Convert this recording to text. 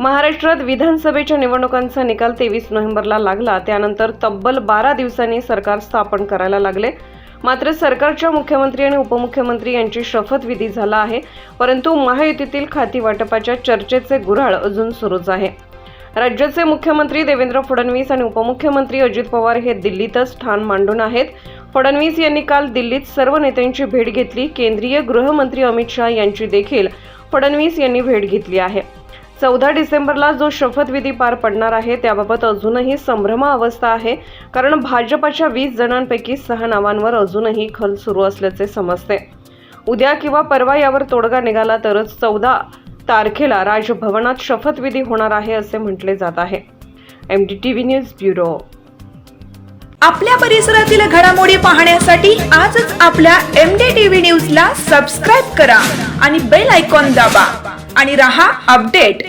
महाराष्ट्रात विधानसभेच्या निवडणुकांचा निकाल तेवीस नोव्हेंबरला लागला. त्यानंतर तब्बल बारा दिवसांनी सरकार स्थापन करायला लागले. मात्र सरकारच्या मुख्यमंत्री आणि उपमुख्यमंत्री यांची शपथविधी झाला आहे. परंतु महायुतीतील खाती वाटपाच्या चर्चेचे गुऱ्हाळ अजून सुरूच आहे. राज्याचे मुख्यमंत्री देवेंद्र फडणवीस आणि उपमुख्यमंत्री अजित पवार हे दिल्लीतच ठाण मांडून आहेत. फडणवीस यांनी काल दिल्लीत सर्व नेत्यांची भेट घेतली. केंद्रीय गृहमंत्री अमित शहा यांची देखील फडणवीस यांनी भेट घेतली आहे. चौदा डिसेंबरला जो शपथविधी पार पडणार आहे त्याबाबत अजूनही संभ्रम अवस्था आहे. कारण भाजपच्या वीस जणांपैकी सहा नावांवर अजूनही खल सुरू असल्याचे समजते. उद्या किंवा परवा यावर तोडगा निघाला तरच चौदा तारखेला राजभवनात शपथविधी होणार आहे असे म्हटले जात आहे. M D T V news bureau. आपल्या परिसरातील घडामोडी पाहण्यासाठी आजच आपल्या एम डी टी व्ही न्यूजला सबस्क्राईब करा आणि बेल आयकॉन दाबा. आणि रहा अपडेट.